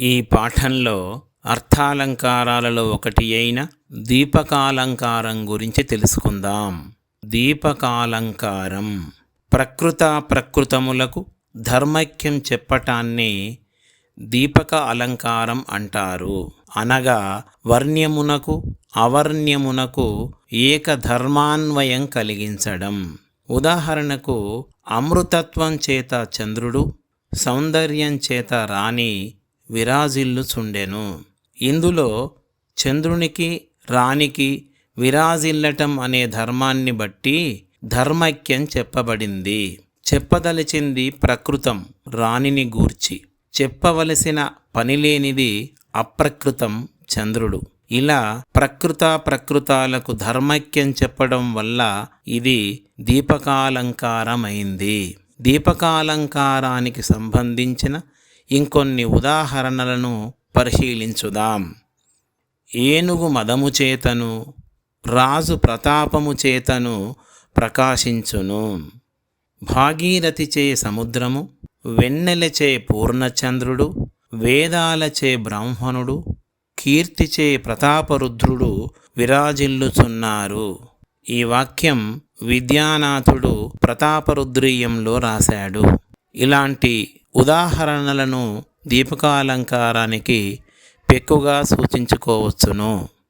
ఈ పాఠంలో అర్థాలంకారాలలో ఒకటి అయిన దీపకాలంకారం గురించి తెలుసుకుందాం. దీపకాలంకారం ప్రకృత ప్రకృతములకు ధర్మైక్యం చెప్పటాన్ని దీపక అలంకారం అంటారు. అనగా వర్ణ్యమునకు అవర్ణ్యమునకు ఏకధర్మాన్వయం కలిగించడం. ఉదాహరణకు అమృతత్వం చేత చంద్రుడు సౌందర్యం చేత రాణి విరాజిల్లుచుండెను. ఇందులో చంద్రునికి రాణికి విరాజిల్లటం అనే ధర్మాన్ని బట్టి ధర్మైక్యం చెప్పబడింది. చెప్పదలిచింది ప్రకృతం రాణిని గూర్చి. చెప్పవలసిన పనిలేనిది అప్రకృతం చంద్రుడు. ఇలా ప్రకృత ప్రకృతాలకు ధర్మైక్యం చెప్పడం వల్ల ఇది దీపకాలంకారమైంది. దీపకాలంకారానికి సంబంధించిన ఇంకొన్ని ఉదాహరణలను పరిశీలించుదాం. ఏనుగు మదము చేతను రాజు ప్రతాపము చేతను ప్రకాశించును. భాగీరథిచే సముద్రము వెన్నెలచే పూర్ణచంద్రుడు వేదాలచే బ్రాహ్మణుడు కీర్తిచే ప్రతాపరుద్రుడు విరాజిల్లుచున్నారు. ఈ వాక్యం విద్యానాథుడు ప్రతాపరుద్రీయంలో రాశాడు. ఇలాంటి ఉదాహరణలను దీపకాలంకారానికి పెక్కుగా సూచించుకోవచ్చును.